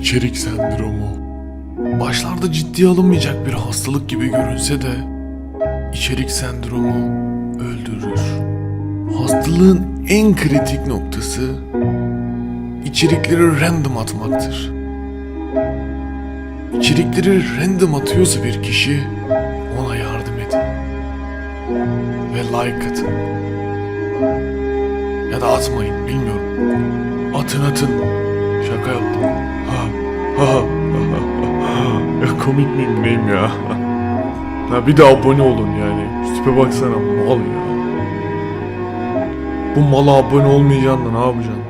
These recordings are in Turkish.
İçerik sendromu. Başlarda ciddiye alınmayacak bir hastalık gibi görünse de içerik sendromu öldürür. Hastalığın en kritik noktası içerikleri random atmaktır. İçerikleri random atıyorsa bir kişi ona yardım edin. Ve like atın. Ya da atmayın bilmiyorum. Atın atın. Şaka yaptım. Komik miyim neyim ya? Ha bir de abone olun yani. Şu tipe baksana mal ya. Bu mala abone olmayacaksın da ne yapacaksın?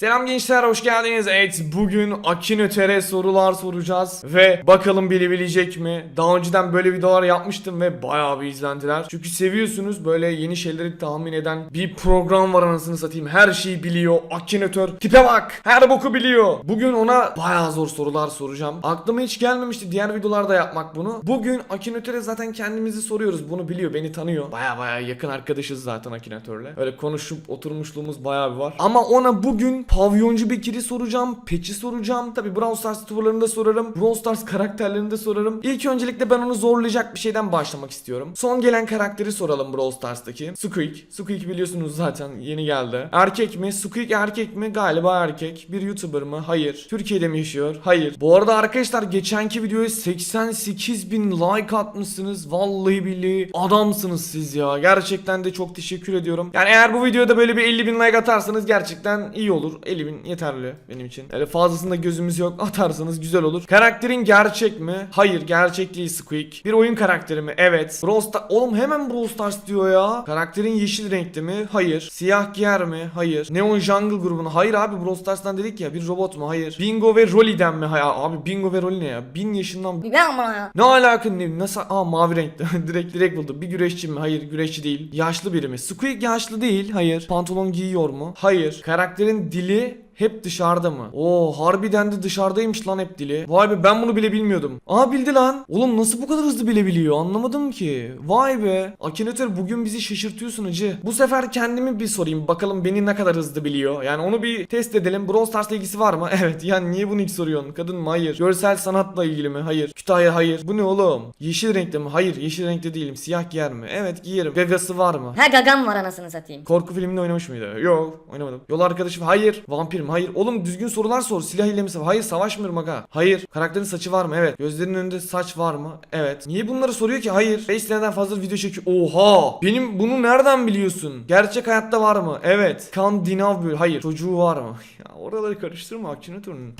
Selam gençler hoş geldiniz. Evet bugün Akinotere sorular soracağız ve bakalım bilebilecek mi? Daha önceden böyle videolar yapmıştım ve bayağı bir izlendiler. Çünkü seviyorsunuz böyle yeni şeyleri tahmin eden bir program var anasını satayım. Her şeyi biliyor. Akinatör tipe bak. Her boku biliyor. Bugün ona bayağı zor sorular soracağım. Aklıma hiç gelmemişti diğer videolarda yapmak bunu. Bugün Akinatöre zaten kendimizi soruyoruz. Bunu biliyor, beni tanıyor. Bayağı bayağı yakın arkadaşız zaten Akinatörle. Öyle konuşup oturmuşluğumuz bayağı bir var. Ama ona bugün pavyoncu Bekir'i soracağım, Peç'i soracağım. Tabi Brawl Stars tuvarlarını da sorarım. Brawl Stars karakterlerini de sorarım. İlk öncelikle ben onu zorlayacak bir şeyden başlamak istiyorum. Son gelen karakteri soralım Brawl Stars'taki. Squeak. Squeak biliyorsunuz zaten yeni geldi. Erkek mi? Squeak erkek mi? Galiba erkek. Bir YouTuber mı? Hayır. Türkiye'de mi yaşıyor? Hayır. Bu arada arkadaşlar geçenki videoya 88 bin like atmışsınız. Vallahi billahi adamsınız siz ya. Gerçekten de çok teşekkür ediyorum. Yani eğer bu videoda böyle bir 50 bin like atarsanız gerçekten iyi olur. 50 bin yeterli benim için. Yani fazlasında gözümüz yok. Atarsanız güzel olur. Karakterin gerçek mi? Hayır gerçek değil Squeak. Bir oyun karakteri mi? Evet. Brawl Stars... Oğlum hemen Brawl Stars diyor ya. Karakterin yeşil renkli mi? Hayır. Siyah giyer mi? Hayır. Neon Jungle grubunu? Hayır abi Brawl Stars'tan dedik ya. Bir robot mu? Hayır. Bingo ve Rolly'den mi? Hayır. Abi Bingo ve Rolly ne ya? Bin yaşından ben ama ya. ne alaka ne nasıl aa mavi renkli direkt direkt buldum bir güreşçi mi hayır güreşçi değil yaşlı biri mi Squeak yaşlı değil hayır pantolon giyiyor mu hayır karakterin dili hep dışarıda mı? Oo harbiden de dışarıdaymış lan hep dili. Vay be ben bunu bile bilmiyordum. Aa bildi lan. Oğlum nasıl bu kadar hızlı bilebiliyor anlamadım ki. Vay be. Akinator bugün bizi şaşırtıyorsun acı. Bu sefer kendimi bir sorayım bakalım beni ne kadar hızlı biliyor. Yani onu bir test edelim. Brawl Stars'la ilgisi var mı? Evet yani niye bunu ilk soruyorsun? Kadın mı? Hayır. Görsel sanatla ilgili mi? Hayır. Kütahya hayır. Bu ne oğlum? Yeşil renkte mi? Hayır. Yeşil renkte değilim. Siyah giyer mi? Evet giyerim. Gagası var mı? Ha gagam var anasını satayım. Korku filminde oynamış mıydı? Yok oynamadım. Yol arkadaşı? Hayır. Vampir mi? Hayır. Oğlum düzgün sorular sor. Silah ile mi savaş? Hayır savaşmıyorum aga. Hayır. Karakterin saçı var mı? Evet. Gözlerinin önünde saç var mı? Evet. Niye bunları soruyor ki? Hayır. 5 seneden fazla video çekiyor. Oha. Benim bunu nereden biliyorsun? Gerçek hayatta var mı? Evet. Skandinav böyle. Hayır. Çocuğu var mı? Ya oraları karıştırma Akinator'un.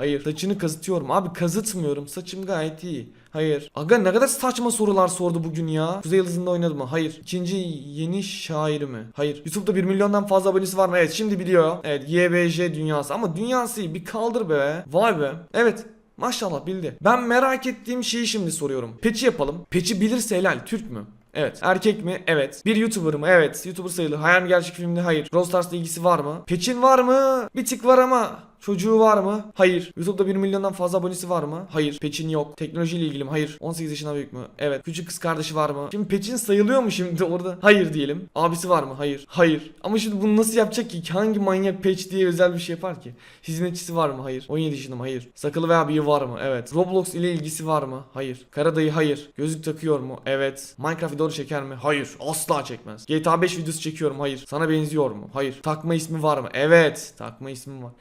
Hayır. Saçını kazıtıyorum. Abi kazıtmıyorum. Saçım gayet iyi. Hayır. Aga ne kadar saçma sorular sordu bugün ya. Kuzey Yıldızı'nda oynadı mı? Hayır. İkinci yeni şairi mi? Hayır. YouTube'da 1 milyondan fazla abonesi var mı? Evet şimdi biliyor. Evet YBJ dünyası ama dünyası bir kaldır be. Vay be. Evet. Maşallah bildi. Ben merak ettiğim şeyi şimdi soruyorum. Peçi yapalım. Peçi bilirse helal. Türk mü? Evet. Erkek mi? Evet. Bir YouTuber mı? Evet. YouTuber sayılır. Hayal mi gerçek filmde? Hayır. Brawl Stars'la ilgisi var mı? Peçin var mı? Bir tık var ama. Çocuğu var mı? Hayır. YouTube'da 1 milyondan fazla abonesi var mı? Hayır. Peçin yok. Teknolojiyle ilgili mi? Hayır. 18 yaşından büyük mü? Evet. Küçük kız kardeşi var mı? Şimdi Peçin sayılıyor mu şimdi orada? Hayır diyelim. Abisi var mı? Hayır. Hayır. Ama şimdi bunu nasıl yapacak ki? Hangi manyak Peç diye özel bir şey yapar ki? Hizmetçisi var mı? Hayır. 17 yaşında mı? Hayır. Sakalı veya bıyığı var mı? Evet. Roblox ile ilgisi var mı? Hayır. Karadayı hayır. Gözlük takıyor mu? Evet. Minecraft videoları çeker mi? Hayır. Asla çekmez. GTA 5 videosu çekiyorum. Hayır. Sana benziyor mu? Hayır. Takma ismi var mı? Evet. Takma ismi var.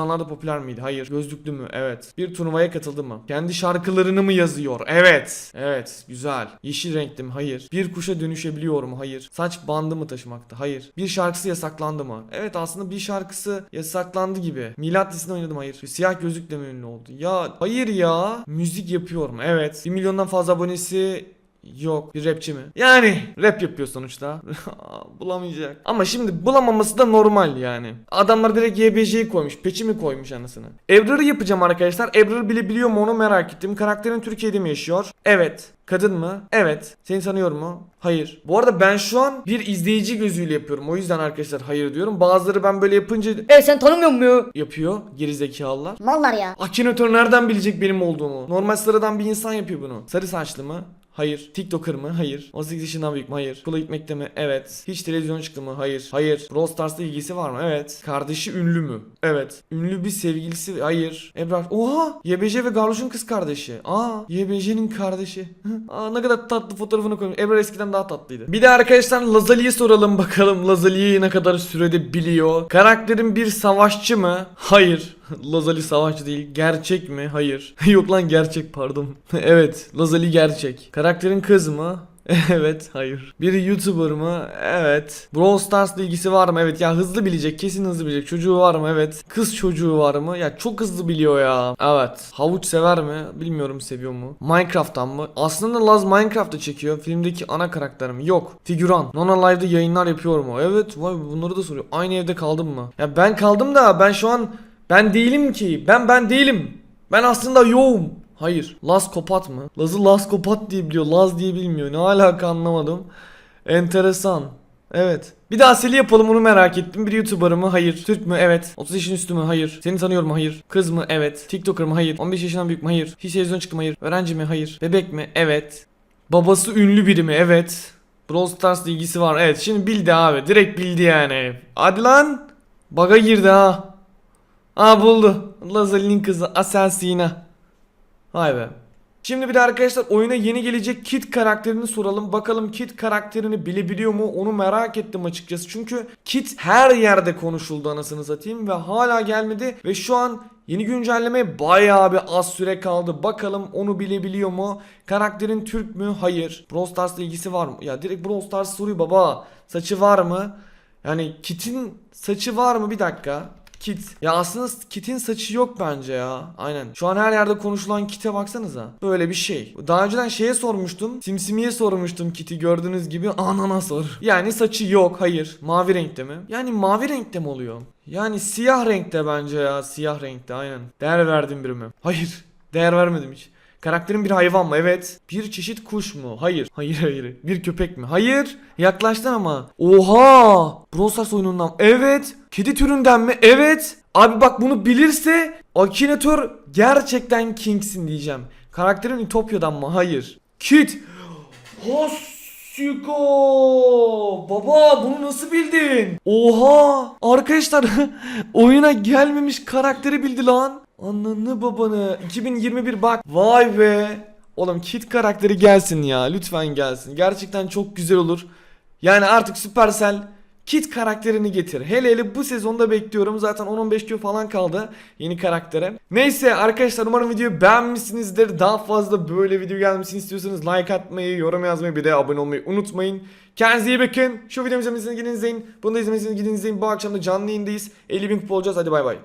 90'larda popüler miydi? Hayır. Gözlüklü mü? Evet. Bir turnuvaya katıldı mı? Kendi şarkılarını mı yazıyor? Evet. Evet. Güzel. Yeşil renkli mi? Hayır. Bir kuşa dönüşebiliyor mu? Hayır. Saç bandı mı taşımakta? Hayır. Bir şarkısı yasaklandı mı? Evet aslında bir şarkısı yasaklandı gibi. Milat dizisinde oynadım. Hayır. Siyah gözlükle mi ünlü oldu? Ya hayır ya. Müzik yapıyorum. Evet. 1 milyondan fazla abonesi Yok bir rapçi mi? Yani rap yapıyor sonuçta. Bulamayacak. Ama şimdi bulamaması da normal yani. Adamlar direkt YBJ'yi koymuş. Peçi mi koymuş anasını? Ebrar'ı yapacağım arkadaşlar. Ebrar bilebiliyor mu onu merak ettim. Karakterin Türkiye'de mi yaşıyor? Evet. Kadın mı? Evet. Seni tanıyor mu? Hayır. Bu arada ben şu an bir izleyici gözüyle yapıyorum. O yüzden arkadaşlar hayır diyorum. Bazıları ben böyle yapınca E sen tanımıyor musun? yapıyor. Gerizekalılar. Mallar ya. Akinator nereden bilecek benim olduğumu? Normal sıradan bir insan yapıyor bunu. Sarı saçlı mı? Hayır. TikToker mı? Hayır. 18 yaşından büyük mü? Hayır. Okula gitmekte mi? Evet. Hiç televizyon çıktı mı? Hayır. Hayır. Brawl Stars'la ilgisi var mı? Evet. Kardeşi ünlü mü? Evet. Ünlü bir sevgilisi? Hayır. Ebrar. Oha! YBC ve Garloş'un kız kardeşi. Aa! YBC'nin kardeşi. Aa ne kadar tatlı fotoğrafını koymuş. Ebrar eskiden daha tatlıydı. Bir de arkadaşlar Lazali'ye soralım bakalım. Lazali'yi ne kadar sürede biliyor? Karakterin bir savaşçı mı? Hayır. Lazali savaşçı değil. Gerçek mi? Hayır. Yok lan gerçek pardon. evet. Lazali gerçek. Karakterin kız mı? evet, hayır. Bir YouTuber mı? Evet. Brawl Stars'la ilgisi var mı? Evet. Ya hızlı bilecek, kesin hızlı bilecek. Çocuğu var mı? Evet. Kız çocuğu var mı? Ya çok hızlı biliyor ya. Evet. Havuç sever mi? Bilmiyorum seviyor mu? Minecraft'tan mı? Aslında Laz Minecraft'ta çekiyor. Filmdeki ana karakterim. Yok. Figüran. Nona Live'da yayınlar yapıyor mu? Evet. Vay bunları da soruyor. Aynı evde kaldım mı? Ya ben kaldım da ben şu an ben değilim ki. Ben ben değilim. Ben aslında yoğum. Hayır. Laz kopat mı? Laz'ı Laz kopat diye biliyor. Laz diye bilmiyor. Ne alaka anlamadım. Enteresan. Evet. Bir daha Seli yapalım onu merak ettim. Bir YouTuber mı? Hayır. Türk mü? Evet. 30 yaşın üstü mü? Hayır. Seni tanıyorum mu? Hayır. Kız mı? Evet. TikToker mı? Hayır. 15 yaşından büyük mü? Hayır. Hiç televizyon çıktı mı? Hayır. Öğrenci mi? Hayır. Bebek mi? Evet. Babası ünlü biri mi? Evet. Brawl Stars'la ilgisi var. Evet. Şimdi bildi abi. Direkt bildi yani. Hadi lan. Baga girdi ha. Aa buldu. Lazali'nin kızı Aselsina. Vay be. Şimdi bir de arkadaşlar oyuna yeni gelecek Kit karakterini soralım. Bakalım Kit karakterini bilebiliyor mu? Onu merak ettim açıkçası. Çünkü Kit her yerde konuşuldu anasını satayım ve hala gelmedi. Ve şu an yeni güncellemeye bayağı bir az süre kaldı. Bakalım onu bilebiliyor mu? Karakterin Türk mü? Hayır. Brawl Stars'la ilgisi var mı? Ya direkt Brawl Stars soruyor baba. Saçı var mı? Yani Kit'in saçı var mı? Bir dakika. Kit. Ya aslında Kit'in saçı yok bence ya. Aynen. Şu an her yerde konuşulan Kit'e baksanıza. Böyle bir şey. Daha önceden şeye sormuştum. Simsimi'ye sormuştum Kit'i gördüğünüz gibi. Anana sor. Yani saçı yok. Hayır. Mavi renkte mi? Yani mavi renkte mi oluyor? Yani siyah renkte bence ya. Siyah renkte aynen. Değer verdim birime. Hayır. Değer vermedim hiç. Karakterin bir hayvan mı? Evet. Bir çeşit kuş mu? Hayır. Hayır hayır. Bir köpek mi? Hayır. Yaklaştın ama. Oha! Brawl oyunundan. Evet. Kedi türünden mi? Evet. Abi bak bunu bilirse Akinator gerçekten King'sin diyeceğim. Karakterin Ütopya'dan mı? Hayır. Kit. Hosiko. Baba bunu nasıl bildin? Oha. Arkadaşlar oyuna gelmemiş karakteri bildi lan. Ananı babanı. 2021 bak. Vay be. Oğlum Kit karakteri gelsin ya. Lütfen gelsin. Gerçekten çok güzel olur. Yani artık Supercell Kit karakterini getir. Hele hele bu sezonda bekliyorum. Zaten 10-15 gün falan kaldı yeni karaktere. Neyse arkadaşlar umarım videoyu beğenmişsinizdir. Daha fazla böyle video gelmesini istiyorsanız like atmayı, yorum yazmayı bir de abone olmayı unutmayın. Kendinize iyi bakın. Şu videomuzu izlemesini gidin izleyin. Bunu da izlemesini gidin izleyin. Bu akşam da canlı yayındayız. 50 bin kupa olacağız. Hadi bay bay.